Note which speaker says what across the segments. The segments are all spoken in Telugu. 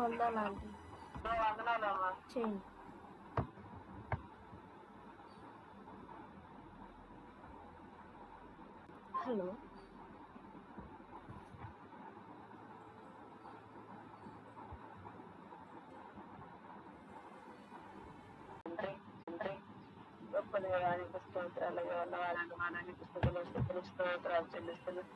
Speaker 1: వందనాలు చేయండి హలో.
Speaker 2: గొప్ప దేవానికి స్తోత్రాలు స్థుతులు స్థుతులు స్తోత్రాలు చెల్లిస్తున్నాం.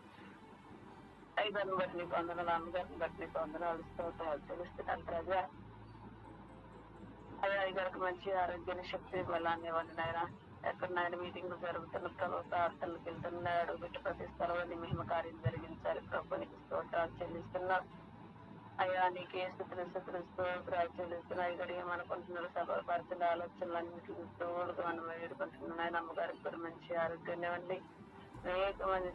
Speaker 2: ఐదాన్ని బట్టి నీకు వందనాలు అమ్మగారిని బట్టి నీకు వందనాలు స్తోత్రాలు చెల్లిస్తున్నాను ప్రజా అదే ఐదారికి మంచి ఆరోగ్యాన్ని శక్తి బలాన్ని ఇవ్వండి నాయన. ఎక్కడ నాయన మీటింగ్లు జరుగుతున్న ప్రభు ప్రార్థనలకు వెళ్తున్నాడు. బిడ్డ ప్రతి స్థలంలో మేము కార్యం జరిగించాలి. ప్రభు నీకు స్తోత్రాలు చెల్లిస్తున్నా. అయ్యా నీకే స్థితులు స్థితులు స్తోత్రాలు చెల్లిస్తున్నా. ఇక్కడ ఏమనుకుంటున్నారు? సభపరిచిన ఆలోచనలన్నింటికి తోడుగా మనం వేడుకుంటున్నాయి అమ్మగారికి కూడా మంచి ఆరోగ్యాన్ని ఇవ్వండి. అనేక మంది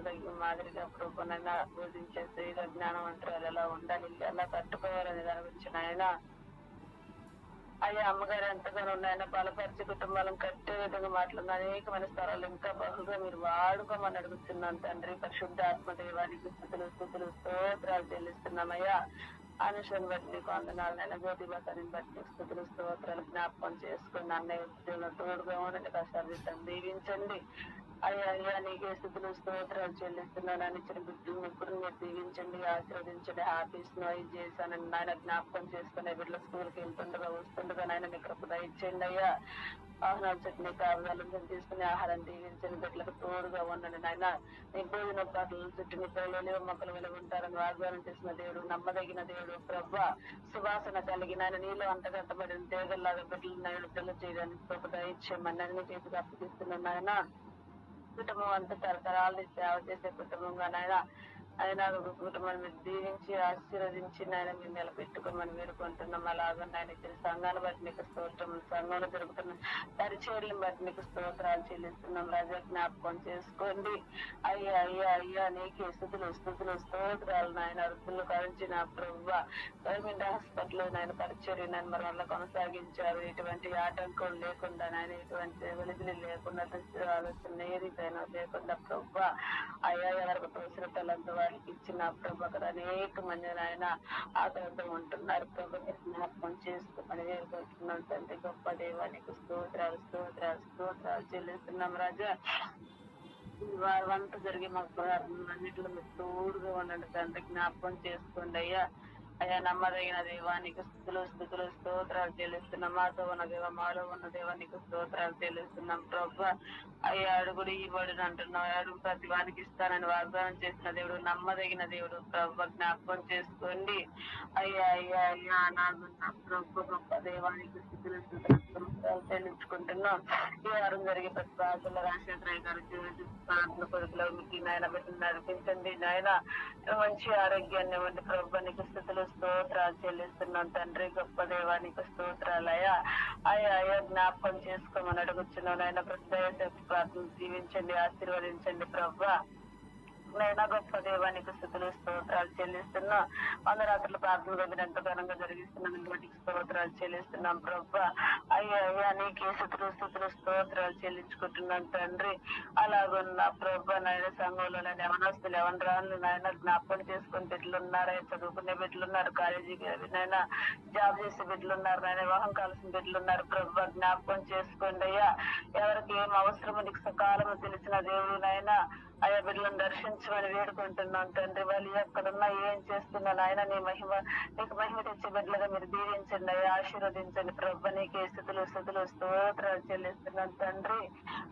Speaker 2: తగిన మాదిరిగా ప్రభునైనా బోధించే స్త్రీల జ్ఞానవంతురాలు ఎలా ఉండాలి ఎలా కట్టుకోవాలని దాని గురించి ఆయన అయ్యా అమ్మగారు ఎంతగానో ఉన్నాయన బలపరిచి కుటుంబాలను కట్టే విధంగా మాట్లాడిన అనేకమైన స్థలాలు ఇంకా బహుగా మీరు వాడుకోమని అడుగుతున్నాను తండ్రి. పరిశుద్ధ ఆత్మదేవానికి స్థుతులు స్థుతులు స్తోత్రాలు చెల్లిస్తున్నామయ్యా. అనుషను బట్టి నీకు వందనాలు నేను బట్టి నీకు స్థుతులు స్తోత్రాలు జ్ఞాపకం చేసుకుని అన్నయ్య ఉద్యోగంలో తోడుగా ఉండండి కష్టాలు దీవించండి. అయ్యా అయ్యా నీకే స్థితులు స్తోత్రాలు చెల్లిస్తున్నాను అని ఇచ్చిన బిడ్డలు ముగ్గురు మీరు దీవించండి ఆశీర్వదించండి ఆఫీస్ను ను ఇది చేశానని నాయన జ్ఞాపకం చేసుకునే బిడ్డల స్కూల్కి వెళ్తుండగా వస్తుండగా నాయన మీ కృపద దయచేయండి అయ్యా. ఆహారం చట్నీ కావాలని తీసుకుని ఆహారం దీవించండి బిడ్డలకు తోడుగా ఉండండి నాయన. నీ భోజన పాటలు చుట్టూ నీ పిల్లలు మొక్కలు వెలుగు ఉంటారని వాగ్దానం చేసిన దేవుడు నమ్మదగిన దేవుడు ప్రభ. సువాసన కలిగిన ఆయన నీళ్ళు అంతగట్టబడిన తేగల్లాగా బిడ్డలు నాయుడు పిల్లలు చేయడానికి కృపద దయచేయమని అన్ని చేతికి అప్పగిస్తున్నాను నాయన. కుటుంబం అంతా తరతరాలు సేవ చేసే కుటుంబంగా నాయన ఆయన కుటుంబాన్ని మీరు దీవించి ఆశీర్వదించి ఆయన మీరు నిలబెట్టుకోమని వేడుకుంటున్నాం అలాగే నాయన ఇచ్చిన సంఘాన్ని బట్టి మీకు స్తోత్రం సంఘంలో జరుగుతున్న పరిచయలను బట్టి మీకు స్తోత్రాలు చెల్లిస్తున్నాం. రాజా జ్ఞాపకం చేసుకోండి. అయ్యా అయ్యా అయ్యా నీకే స్థుతులు స్థుతులు స్తోత్రాలు నాయన అరుపులు నా ప్రభుత్వ గవర్నమెంట్ హాస్పిటల్ నాయన పరిచర్య నన్ను మరి వల్ల కొనసాగించారు. ఎటువంటి ఆటంకం లేకుండా నాయన ఎటువంటి వెలుగులు లేకుండా ఆలోచన ఏ రీతైనా లేకుండా ప్రభు అయ్యా ఎవరికి తోసిన తలంత వారికి ఇచ్చిన ప్రభు అక్కడ అనేక మంది ఆయన ఆకలితో ఉంటున్నారు ప్రభు. మీరు జ్ఞాపకం చేసుకోమని తండ్రి గొప్ప దేవానికి స్తోత్రాలు స్తోత్రాలు స్తోత్రాలు చెల్లిస్తున్నాం రాజా. వారి వంట జరిగే మాకు అన్నింటిలో మీరు తోడుగా ఉండండి తండ్రి జ్ఞాపకం చేసుకోండి అయ్యా. అయ్యా నమ్మదగిన దేవానికి స్థుతులు స్థుతులు స్తోత్రాలు చెల్లిస్తున్నాం. మాతో ఉన్న దేవ మాలో ఉన్న దేవానికి స్తోత్రాలు చెల్లిస్తున్నాం. ప్రభు అయ్యా అడుగుడు ఈ అంటున్నావు. అంటున్నాం అడుగు ప్రతి వానికి ఇస్తానని వాగ్దానం చేసిన దేవుడు నమ్మదగిన దేవుడు. ప్రభు జ్ఞాపకం చేసుకోండి. అయ్యా అయ్యా అయ్యా నాకు ప్రభు గొప్ప దేవానికి స్థుతులు స్తోత్రాలు చెల్లించుకుంటున్నాం. ఈ వారం జరిగే ప్రతి ప్రాంతంలో రాజశేఖర గారు ప్రార్థన కొడుకులో మీకు నాయన పెట్టి నడిపించండి నాయన మంచి ఆరోగ్యాన్ని ఇవ్వండి. ప్రభు నీకు స్థుతులు స్తోత్రాలు చెల్లిస్తున్నాం తండ్రి గొప్ప దేవానికి స్తోత్రాలయ్యా అయ్యా అయ్యా జ్ఞాపకం చేసుకోమని అడుగుతున్నాం ఆయన ప్రతి ప్రార్థన జీవించండి ఆశీర్వదించండి ప్రభా. నైనా గొప్ప దేవానికి స్థుతులు స్తోత్రాలు చెల్లిస్తున్నా. వంద రాత్రుల ప్రార్థన గదిని ఎంతో ఘనంగా జరిగిస్తున్నాం. స్తోత్రాలు చెల్లిస్తున్నాం ప్రభ. అయ్యా అయ్యా నీకే స్థుతులు స్థుతులు స్తోత్రాలు చెల్లించుకుంటున్నాను తండ్రి. అలాగున్న ప్రభ నాయన సంఘంలో నేను యవనస్తులు యవనరాళ్ళు నాయన జ్ఞాపకం చేసుకుని బిడ్డలు ఉన్నారు. చదువుకునే బిడ్డలు ఉన్నారు. కాలేజీకి నాయన జాబ్ చేసే బిడ్డలు ఉన్నారు. నాయన వివాహం కాల్సిన బిడ్డలు ఉన్నారు. ప్రభు జ్ఞాపకం చేసుకోండి అయ్యా. ఎవరికి ఏం అవసరమో నీకు సకాలము తెలిసిన దేవుడు నాయన అయ్యా బిడ్డలను దర్శించమని వేడుకుంటున్నాం తండ్రి వాళ్ళు. ఎక్కడున్నా ఏం చేస్తున్నా ఆయన నీ మహిమ నీకు మహిమ తెచ్చే బిడ్డలుగా మీరు దీవించండి అయ్యా. ఆశీర్వదించండి ప్రభు. నీకే స్థుతులు స్థుతులు స్తోత్రాలు చెల్లిస్తున్నాను తండ్రి.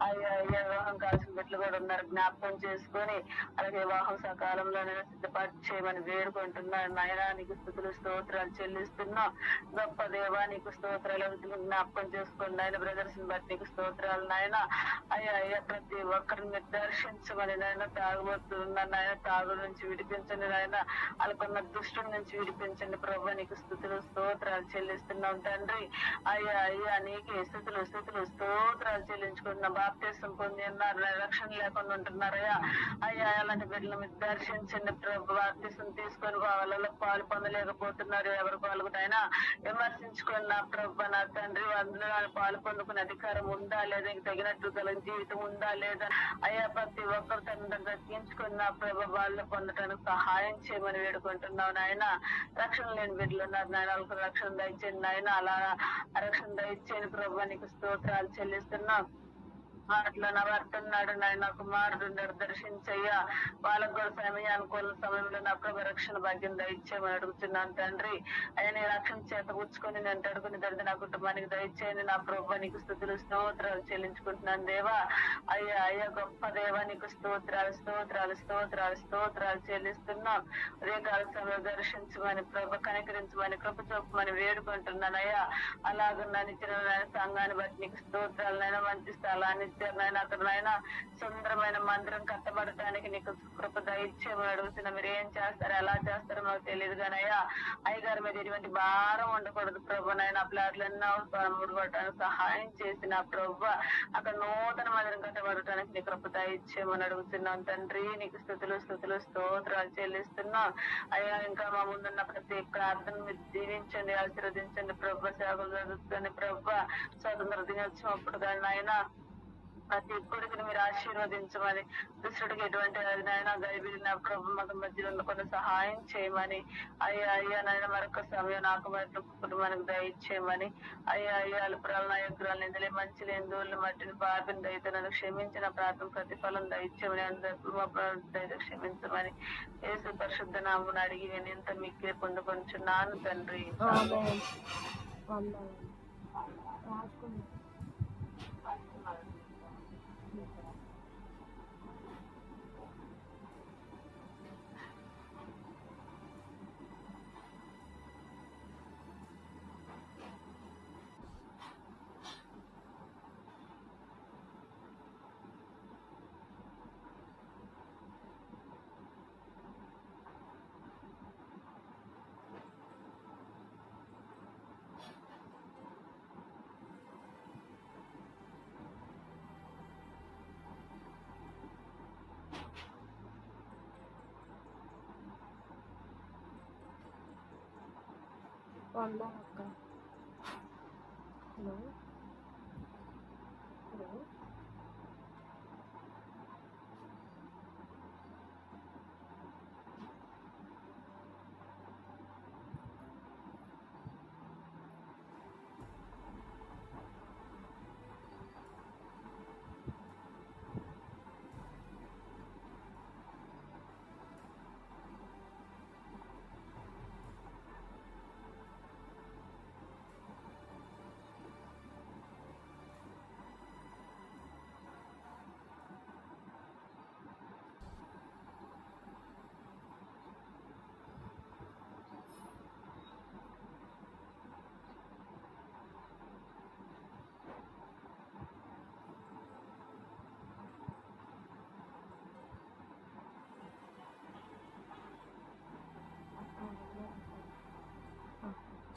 Speaker 2: అయ్యా అయ్యా వివాహం కాల్సిన బిడ్డలు కూడా ఉన్నారు. జ్ఞాపకం చేసుకొని అలాగే వివాహం సకాలంలోనే సిద్ధపాటు చేయమని వేడుకుంటున్నాను నాయన. నీకు స్థుతులు స్తోత్రాలు చెల్లిస్తున్నా. గొప్ప దేవా నీకు స్తోత్రాలు జ్ఞాపకం చేసుకోండి నాయన. బ్రదర్స్ బట్టి నీకు స్తోత్రాలు నాయన. అయ్యా అయ్యా ప్రతి ఒక్కరిని దర్శించమని నాయన తాగుబోతున్న నాయన తాగు నుంచి విడిపించండి నాయన. వాళ్ళకున్న దుష్టుడి నుంచి విడిపించండి. ప్రభు నీకు స్థుతులు స్తోత్రాలు చెల్లిస్తున్నాం తండ్రి. అయ్యా అయ్యా నీకే స్థుతులు స్థుతులు స్తోత్రాలు చెల్లించుకుంటున్న. బాప్తీసం పొంది ఉన్నారు. రక్షణ లేకుండా ఉంటున్నారయ్యా. అయ్యా అలాంటి బిడ్డలు మీరు దర్శించండి ప్రభు. బాప్తీసం తీసుకొని వాళ్ళలో పాలు పొందలేకపోతున్నారు. ఎవరు పాల్గొనైనా విమర్శించుకుని నా ప్రభు నా తండ్రి అందులో పాలు పొందుకునే అధికారం ఉందా లేదా? ఇంక తగినట్టు గల జీవితం ఉందా లేదా? అయ్యా ప్రతి ఒక్కరు తండ్రి తగ్గించుకున్న ప్రభ వాళ్ళు పొందటానికి సహాయం చేయమని వేడుకుంటున్నావు నాయన. రక్షణ లేని బిడ్డలు ఉన్నారు నాయన. వాళ్ళకు రక్షణ దయచేయండి నాయన. అలా రక్షణ దయచేయని ప్రభు నీకు స్తోత్రాలు చెల్లిస్తున్నాం. అట్లా నా నాయన కుమారుడు ఉన్నాడు దర్శించయ్యా. వాళ్ళకు కూడా సమయం అనుకూల సమయంలో నా ప్రభు రక్షణ భాగ్యం దయచేయమని అడుగుతున్నాను తండ్రి. అయ్యా నీ రక్షణ చేత పుచ్చుకొని నేను తడుకుని తండ్రి నా కుటుంబానికి దయచేయండి నా ప్రభు నీకు స్థుతులు స్తోత్రాలు చెల్లించుకుంటున్నాను దేవా. అయ్యా అయ్యా గొప్ప దేవా నీకు స్తోత్రాలు స్తోత్రాలు స్తోత్రాలు స్తోత్రాలు చెల్లిస్తున్నాం. ఉదయకాల సమయం దర్శించమని ప్రభు కనికరించమని కృప చూపమని వేడుకుంటున్నాను అయ్యా. అలాగ నన్ను ఇచ్చిన సంఘాన్ని బట్టి నీకు స్తోత్రాలనైనా మంచి స్థలాన్ని ఇచ్చారు నాయన అతను నాయన సుందరమైన మందిరం కట్టబడటానికి నీకు కృప దయచేయమని అడుగుతున్నా. మీరు ఏం చేస్తారు? ఎలా చేస్తారో మాకు తెలియదు కానీ అయ్యా అయ్యగారి మీద ఎటువంటి భారం ఉండకూడదు ప్రభు. నాయన ప్లాట్లన్నీ ముడిపడటానికి సహాయం చేసిన ప్రభు. అక్కడ నూతన మందిరం కట్టబడటానికి నీ కృప దయచేయమని అడుగుతున్నాం తండ్రి నీకు స్థుతులు స్థుతులు స్తోత్రాలు చెల్లిస్తున్నాం. అయ్యా ఇంకా మా ముందున్న ప్రతి ప్రార్థన మీరు దీవించండి ఆశీర్వదించండి ప్రభు సేవలు జరుగుతుంది ప్రభు. స్వాతంత్ర దినోత్సవం అప్పుడు కానీ ఆయన ప్రతి కొడుకుని మీరు ఆశీర్వదించమని దుష్టుడికి ఎటువంటి నాయన గైబిలి నా ప్రభు మగ మధ్యలో ఉన్న సహాయం చేయమని అయ్యా అయ్యా నాయన మరొక సమయం నాకు మరి కుటుంబానికి దయచేయమని అయ్యా అయ్యా అల్పురాలు నాయకురాలు నిందలే మంచి లేని మట్టిని పాపిని దయతో నన్ను క్షమించిన ప్రార్థన ప్రతిఫలం దయచేయమని అందరూ క్షమించమని యేసు పరిశుద్ధ నామని అడిగి నేను ఇంత మీకు పొందుకొంచున్నాను తండ్రి.
Speaker 1: ఆమేన్. వందనాలు. రాసుకుందాం. వందనాలు అక్క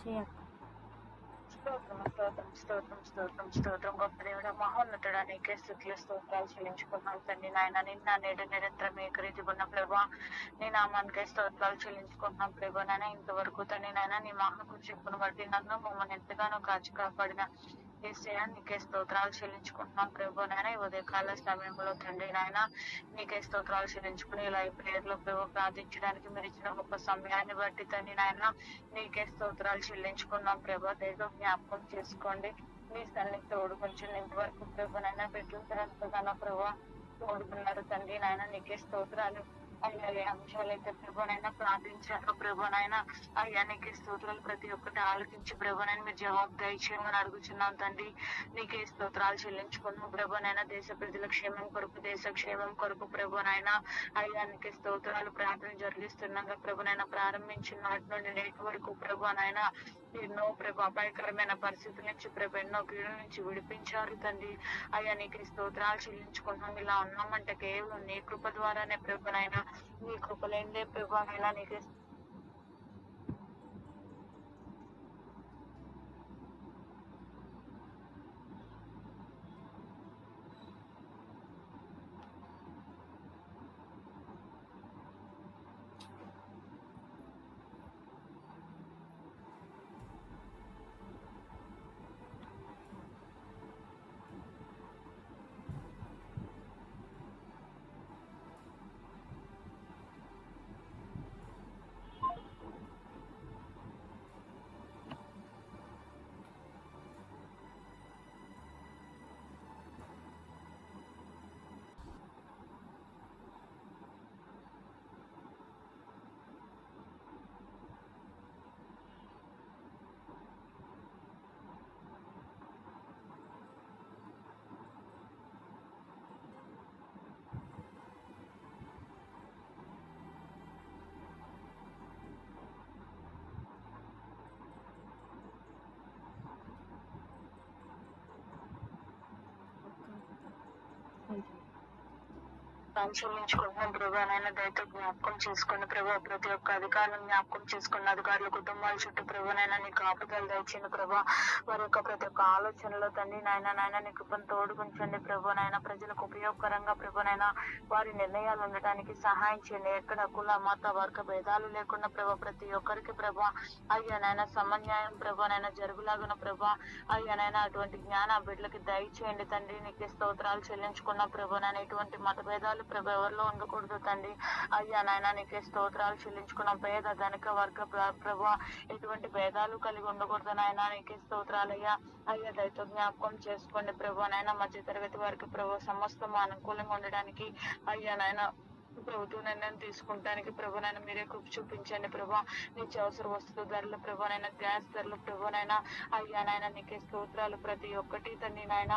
Speaker 1: చేయక్క
Speaker 2: స్తోత్రం స్తోత్రం స్తోత్రం స్తోత్రం స్తోత్రం గొప్ప దేవుడ మహోన్నతుడా నీకే స్థుతులు స్తోత్రాలు చెల్లించుకున్నాం తండ్రి నాయన నిన్న నేడు నిరంతరం ఏకరీతిగా ప్రభా నీ నామానికే స్తోత్రాలు చెల్లించుకుంటున్నాం ప్రభా నాయన ఇంతవరకు తండ్రి నాయన నీ మహాకు చెప్పును బట్టి నన్ను మమ్మల్ని ఎంతగానో కాచి కాపాడిన ఏసయా నీకే స్తోత్రాలు చెల్లించుకుంటున్నాం ప్రభు నాయన. ఈ ఉదయకాల సమయంలో తండ్రి నాయన నీకే స్తోత్రాలు చెల్లించుకుని ఇలా ఈ ప్రేయర్లో ప్రభు ప్రార్థించడానికి మీరు ఇచ్చిన గొప్ప సమయాన్ని బట్టి తండ్రి నాయన నీకే స్తోత్రాలు చెల్లించుకున్నాం ప్రభు. దయతో జ్ఞాపకం చేసుకోండి. మీ సన్నిధి తోడు కొంచెం ఇంతవరకు ప్రభు నాయన పెట్టిన ప్రభు తోడుకున్నారు తండ్రి నాయన నీకే స్తోత్రాలు. అయ్యా ఏ అంశాలైతే ప్రభునైనా ప్రార్థించారు ప్రభునైనా అయ్యా నీకు స్తోత్రాలు ప్రతి ఒక్కటి ఆలోచించి ప్రభునైనా మీరు జవాబు దయచేయమని అడుగుచున్నాం తండ్రి. నీకే స్తోత్రాలు చెల్లించుకున్నాం ప్రభునైనా. దేశ ప్రజల క్షేమం కొరకు దేశ క్షేమం కొరకు ప్రభునైనా అయ్యా నీకు స్తోత్రాలు ప్రార్థన జరిగిస్తున్నాక ప్రభునైనా ప్రారంభించిన నాటి నుండి నేటి వరకు ప్రభునైనా ఎన్నో ప్రభు అపాయకరమైన పరిస్థితుల నుంచి ప్రభు ఎన్నో కీడుల నుంచి విడిపించారు తండ్రి. అయ్యా నీకు స్తోత్రాలు చెల్లించుకున్నాం ఇలా ఉన్నామంటే కేవలం నీ కృప ద్వారానే ప్రభునైనా నీ కృప లేనిదే ప్రభునైనా నీకు
Speaker 3: చెల్లించుకుంటున్నాం ప్రభా నాయన దయతో జ్ఞాపకం చేసుకుని ప్రభా ప్రతి ఒక్క అధికారులను జ్ఞాపకం చేసుకున్న అధికారుల కుటుంబాల చుట్టూ ప్రభా నాయన నీ కాపుదలు దయచేయండి ప్రభా. వారి యొక్క ప్రతి ఒక్క ఆలోచనలో తండ్రి నాయన నాయన నీ కృపను తోడుకుంచండి ప్రభా. నాయన ప్రజలకు ఉపయోగకరంగా ప్రభా నాయన వారి నిర్ణయాలు ఉండటానికి సహాయం చేయండి. ఎక్కడ కుల మత వర్గ భేదాలు లేకుండా ప్రభా ప్రతి ఒక్కరికి ప్రభా అయ్యా నాయన సమన్యాయం ప్రభా నాయన జరుగులాగున ప్రభా అయ్యా నాయన అటువంటి జ్ఞాన బిడ్డలకి దయచేయండి తండ్రి. నీకు స్తోత్రాలు చెల్లించుకున్న ప్రభా. నాయన ఎటువంటి మత భేదాలు ప్రభా ఎవరిలో ఉండకూడదు తండ్రి. అయ్యా నాయన నీకే స్తోత్రాలు చెల్లించుకున్న. పేద ధనిక వర్గ ప్రభు ఎటువంటి భేదాలు కలిగి ఉండకూడదు నాయన నీకే స్తోత్రాలు అయ్యా. అయ్యా దయతో జ్ఞాపకం చేసుకోండి ప్రభు నాయన. మధ్య తరగతి వారికి ప్రభు సమస్తం అనుకూలంగా ఉండడానికి అయ్యా నాయన ప్రభుత్వ నిర్ణయం తీసుకుంటానికి ప్రభునైనా మీరే కృప చూపించండి ప్రభా. నిత్యావసర వస్తువు ధరలు ప్రభునైనా గ్యాస్ ధరలు ప్రభునైనా అయ్యా నాయన నీకే స్తోత్రాలు ప్రతి ఒక్కటి తండ్రి నాయన.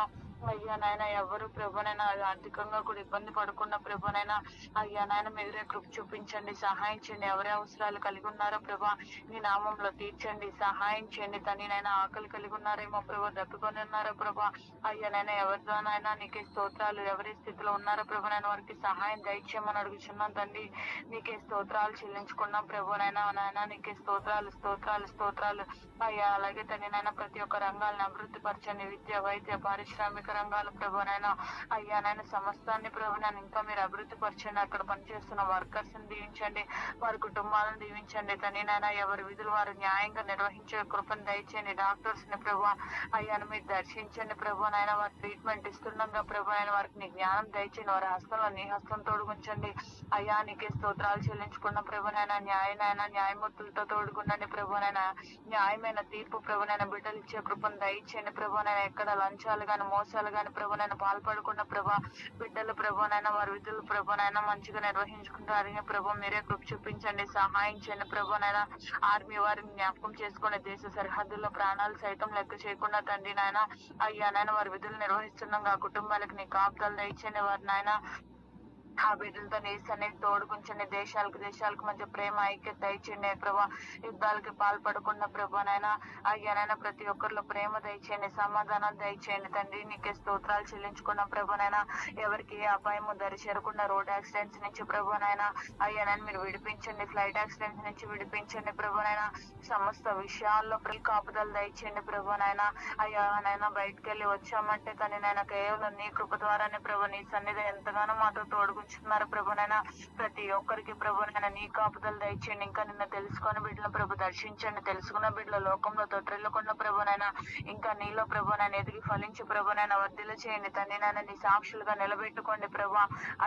Speaker 3: అయ్యా నాయన ఎవరు ప్రభునైనా ఆర్థికంగా కూడా ఇబ్బంది పడకుండా ప్రభునైనా అయ్యా నాయన మీరే కృప చూపించండి సహాయం చేయండి. ఎవరి అవసరాలు కలిగి ఉన్నారో ప్రభా మీ నామంలో తీర్చండి సహాయం చేయండి. తని నాయన ఆకలి కలిగి ఉన్నారేమో ప్రభా దప్పుకొని ఉన్నారో ప్రభా. అయ్యా నాయన ఎవరితోనైనా నీకే స్తోత్రాలు ఎవరి స్థితిలో ఉన్నారో ప్రభు నాయన వారికి సహాయం దయచేయమని అడుగుచున్నాం తండ్రి నీకే స్తోత్రాలు చెల్లించుకున్నాం ప్రభు నైనా నాయన నీకే స్తోత్రాలు స్తోత్రాలు స్తోత్రాలు. అయ్యా అలాగే తండ్రి నాయన ప్రతి ఒక్క రంగాలను అభివృద్ధి పరచండి. విద్య వైద్య పారిశ్రామిక రంగాలు ప్రభు నాయన అయ్యా నాయన సమస్తాన్ని ప్రభు నాయన ఇంకా మీరు అభివృద్ధి పరచండి అక్కడ పనిచేస్తున్న వర్కర్స్ని దీవించండి వారి కుటుంబాలను దీవించండి. తని నాయన ఎవరి విధులు వారు న్యాయంగా నిర్వహించే కృపను దయచేయండి. డాక్టర్స్ని ప్రభు అయ్యాను మీరు దర్శించండి ప్రభు నాయన వారి ట్రీట్మెంట్ ఇస్తుండగా ప్రభు ఆయన వారికి నీ జ్ఞానం దయచేయండి. వారి హస్తంలో నీ హస్తం తోడుగుంచండి. అయ్యా నీకే స్తోత్రాలు నాయన న్యాయ న్యాయనైనా న్యాయమూర్తులతో తోడుగుండండి నాయన న్యాయమైన తీర్పు ప్రభునైనా బిడ్డలు ఇచ్చే కృపను దయచేయండి ప్రభునైనా ఎక్కడ లంచాలు మోసం మోసాలు గాని ప్రభునైనా పాల్పడకుండా ప్రభా బిడ్డలు ప్రభునైనా వారి విధులు ప్రభునైనా మంచిగా నిర్వహించుకుంటారు. ప్రభు మీరే కృప చూపించండి సహాయం చేయండి. ప్రభునైనా ఆర్మీ వారిని జ్ఞాపకం చేసుకునే దేశ సరిహద్దుల్లో ప్రాణాలు సైతం లెక్క చేయకుండా తండ్రి నాయన అయ్యా నాయన వారి విధులు నిర్వహిస్తున్నాం. ఆ కుటుంబాలకు నీ కాపుదలు దయచేయండి. వారి నాయన ఆ బిడ్డలతో నీ సన్నిధి తోడుకుంచండి దేశాలకు దేశాలకు మధ్య ప్రేమ ఐక్యత దయచేయండి. ప్రభా యుద్ధాలకి పాల్పడకుండా ప్రభా నాయన అయ్యానైనా ప్రతి ఒక్కరిలో ప్రేమ దయచేయండి. సమాధానం దయచేయండి. తండ్రి నీకే స్తోత్రాలు చెల్లించుకున్న ప్రభానైనా ఎవరికి ఏ అపాయము దరి చేరకుండా రోడ్ యాక్సిడెంట్స్ నుంచి ప్రభానైనా అయ్యానని మీరు విడిపించండి. ఫ్లైట్ యాక్సిడెంట్స్ నుంచి విడిపించండి ప్రభానైనా సమస్త విషయాల్లో ప్రతి కాపుదలు దయచేయండి ప్రభానైనా అయ్యానైనా బయటకు వెళ్ళి వచ్చామంటే కానీ నాయన కేవలం నీ కృప ద్వారానే ప్రభు నీ సన్నిధి ఎంతగానో మాతో తోడుకుంటున్నారు ప్రభునైనా. ప్రతి ఒక్కరికి ప్రభునైనా నీ కాపుదలు దయచేయండి. ఇంకా నిన్న తెలుసుకొని బిడ్డల ప్రభు దర్శించండి. తెలుసుకున్న బిడ్డల లోకంలో తొట్టిల్లుకున్న ప్రభునైనా ఇంకా నీలో ప్రభునైనా ఎదిగి ఫలించి ప్రభునైనా వర్ధిల్ల చేయండి. తండ్రి నాయన నీ సాక్షులుగా నిలబెట్టుకోండి ప్రభు.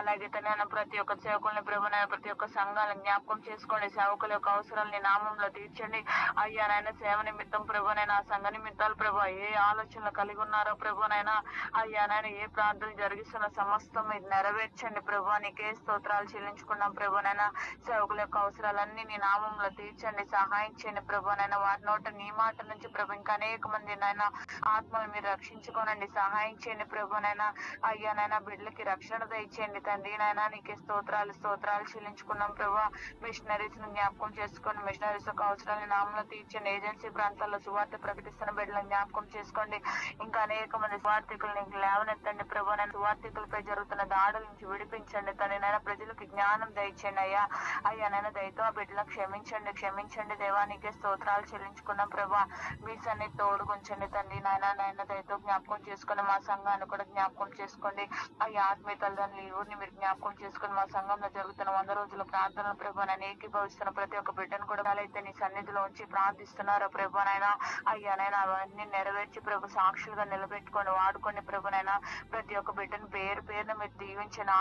Speaker 3: అలాగే తన ప్రతి ఒక్క సేవకుల్ని ప్రభునైనా ప్రతి ఒక్క సంఘాలను జ్ఞాపకం చేసుకోండి. సేవకుల యొక్క అవసరాలు నీ నామంలో తీర్చండి. అయ్యా నాయన సేవ నిమిత్తం ప్రభునైనా ఆ సంఘ నిమిత్తాలు ప్రభు ఏ ఆలోచనలు కలిగి ఉన్నారో ప్రభునైనా అయ్యా నాయన ఏ ప్రార్థన జరిగిస్తున్న సమస్తం మీరు నెరవేర్చండి ప్రభు. నీకే స్తోత్రాలు చెల్లించుకున్నాం ప్రభునైనా. సేవకుల యొక్క అవసరాలన్నీ నీ నామంలో తీర్చండి సహాయం చేయండి ప్రభునైనా. వారి నోట నీ మాట నుంచి ప్రభు ఇంకా అనేక మంది నాయన ఆత్మలు మీరు రక్షించుకోనండి సహాయం చేయండి ప్రభునైనా. అయ్యా నాయన బిడ్డలకి రక్షణ దయచేయండి తండ్రి నాయన నీకే స్తోత్రాలు స్తోత్రాలు చెల్లించుకున్నాం ప్రభు. మిషనరీస్ను జ్ఞాపకం చేసుకొని మిషనరీస్ యొక్క అవసరాన్ని నామంలో తీర్చండి. ఏజెన్సీ ప్రాంతాల్లో సువార్త ప్రకటిస్తున్న బిడ్డలను జ్ఞాపకం చేసుకోండి. ఇంకా అనేక మంది సువార్థికుల్ని లేవనెత్తండి ప్రభు నేను సువార్థికులపై జరుగుతున్న దాడుల నుంచి విడిపించండి. తండ్రి నాయన ప్రజలకు జ్ఞానం దయచండి అయ్యా. అయ్యా నేను దయతో ఆ బిడ్డలకు క్షమించండి క్షమించండి. దేవానికి స్తోత్రాలు చెల్లించుకున్నాం ప్రభా. మీ సన్నిధి తోడుగుంచండి తండ్రి నాయన. నాయన దయతో జ్ఞాపకం చేసుకుని మా సంఘాన్ని కూడా జ్ఞాపకం చేసుకోండి. అయ్యా ఆత్మీయ తల్లిదండ్రులు ఎవరిని మీరు జ్ఞాపకం చేసుకుని మా సంఘంలో జరుగుతున్న వంద రోజుల ప్రార్థనలు ప్రభా నేను ఏకీభవిస్తున్న ప్రతి ఒక్క బిడ్డను కూడా అయితే నీ సన్నిధిలో ఉంచి ప్రార్థిస్తున్నారు ప్రభా నాయన అయ్యా నేను అవన్నీ నెరవేర్చి ప్రభు సాక్షులుగా నిలబెట్టుకొని వాడుకోండి ప్రభునైనా ప్రతి ఒక్క బిడ్డను పేరు పేరున మీరు దీవించండి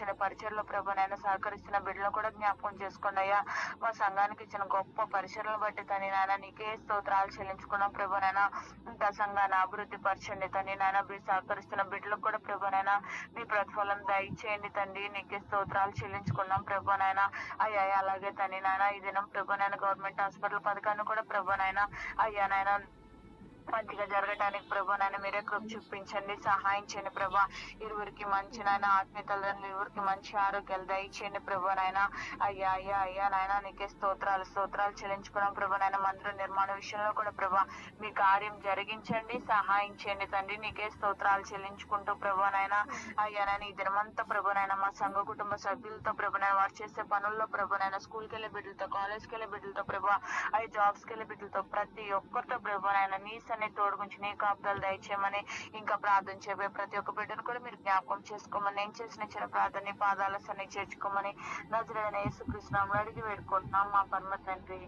Speaker 3: ఇచ్చిన పరిచయలో ప్రభునైనా సహకరిస్తున్న బిడ్డలు కూడా జ్ఞాపకం చేసుకోండి అయ్యా. మా సంఘానికి ఇచ్చిన గొప్ప పరిచయలను బట్టి తని నాయన నీకే స్తోత్రాలు చెల్లించుకున్నాం ప్రభు నాయన ఇంకా సంఘాన్ని అభివృద్ధి పరచండి తండ్రి నాయన. మీరు సహకరిస్తున్న బిడ్డలకు కూడా ప్రభునైనా మీ ప్రతిఫలం దయచేయండి తండ్రి నీకే స్తోత్రాలు చెల్లించుకున్నాం ప్రభునైనా. అయ్యా అలాగే తని నాయన. ఈ దినం ప్రభునైనా గవర్నమెంట్ హాస్పిటల్ పథకాన్ని కూడా ప్రభునైనా. అయ్యా నాయన మంచిగా జరగటానికి ప్రభా నన్ను మీరే కృప చూపించండి సహాయం చేయండి ప్రభా. ఇరువురికి మంచి నాయన ఆత్మీయ తల్లిదండ్రులు ఇరువురికి మంచి ఆరోగ్యాలు దయచేయండి ప్రభా నాయన. అయ్యా అయ్యా అయ్యా నాయన నీకే స్తోత్రాలు స్తోత్రాలు చెల్లించుకున్నాం ప్రభా నాయన. మందిర నిర్మాణ విషయంలో కూడా ప్రభా మీ కార్యం జరిగించండి సహాయం చేయండి తండ్రి. నీకే స్తోత్రాలు చెల్లించుకుంటూ ప్రభా నాయన. అయ్యా నాయన ఈ దినమంతా ప్రభా నాయన మా సంఘ కుటుంబ సభ్యులతో ప్రభా నాయన వారు చేసే పనుల్లో ప్రభా నాయన స్కూల్కి వెళ్ళే బిడ్డలతో కాలేజ్కి వెళ్ళే బిడ్డలతో ప్రభా అవి జాబ్స్కి వెళ్ళే బిడ్డలతో ప్రతి ఒక్కరితో ప్రభా నాయన నీ సన్ని తోడుగుంచి నీ కాపుదలు దయచేయమని ఇంకా ప్రార్థన చేయబోయే ప్రతి ఒక్క బిడ్డను కూడా మీరు జ్ఞాపకం చేసుకోమని నేను చేసిన చిన్న ప్రార్థన పాదాల సన్ని చేర్చుకోమని నజరైన యేసుకృష్ణంలో అడిగి వేడుకుంటున్నాం. మా పరమ తండ్రి.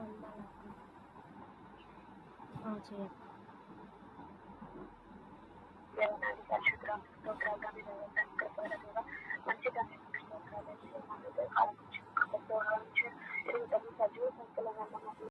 Speaker 3: ఆమేన్.
Speaker 4: వందనక్క
Speaker 3: వందనాలు.
Speaker 4: వందనక్క ఆ,